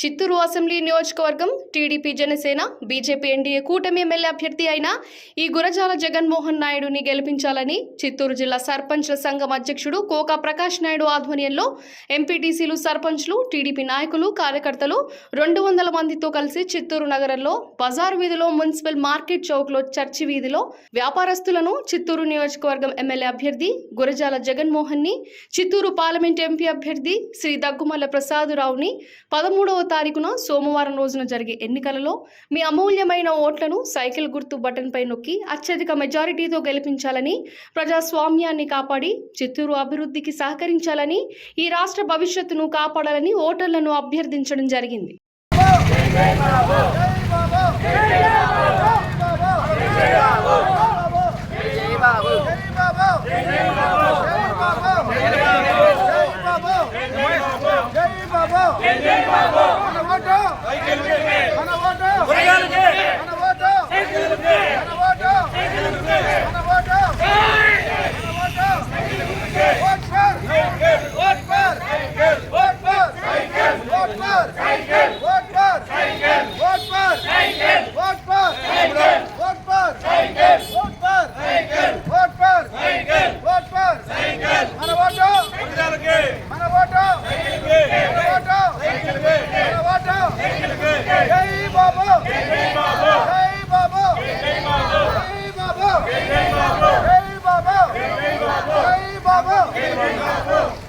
Chittoor assembly నియోజకవర్గం TDP Janasena BJP NDA కూటమి MLA అభ్యర్థి అయిన ఈ గురజాల జగన్మోహన్ నాయుడుని గెలిపించాలని చిత్తూరు జిల్లా సర్పంచ్ల సంఘం అధ్యక్షుడు కోకా ప్రకాష్ నాయుడు ఆధ్వర్యంలో ఎంపీటీసీలు సర్పంచ్లు టీడీపీ నాయకులు కార్యకర్తలు రెండు వందల మందితో కలిసి చిత్తూరు నగరంలో బజార్ వీధిలో మున్సిపల్ మార్కెట్ చౌక్లో చర్చి వీధిలో వ్యాపారస్తులను చిత్తూరు నియోజకవర్గం ఎమ్మెల్యే అభ్యర్థి గురజాల జగన్మోహన్ని చిత్తూరు పార్లమెంట్ ఎంపీ అభ్యర్థి శ్రీ దగ్గుమల్ల ప్రసాదురావుని పదమూడవ తారీఖున సోమవారం రోజున జరిగే ఎన్నికలలో మీ అమూల్యమైన ఓట్లను సైకిల్ గుర్తు బటన్పై నొక్కి అత్యధిక మెజారిటీతో గెలిపించాలని ప్రజాస్వామ్యాన్ని కాపాడి చిత్తూరు అభివృద్ధికి సహకరించాలని ఈ రాష్ట్ర భవిష్యత్తును కాపాడాలని ఓటర్లను అభ్యర్థించడం జరిగింది. Hey, Baba! Hey, Baba! Hey, Baba!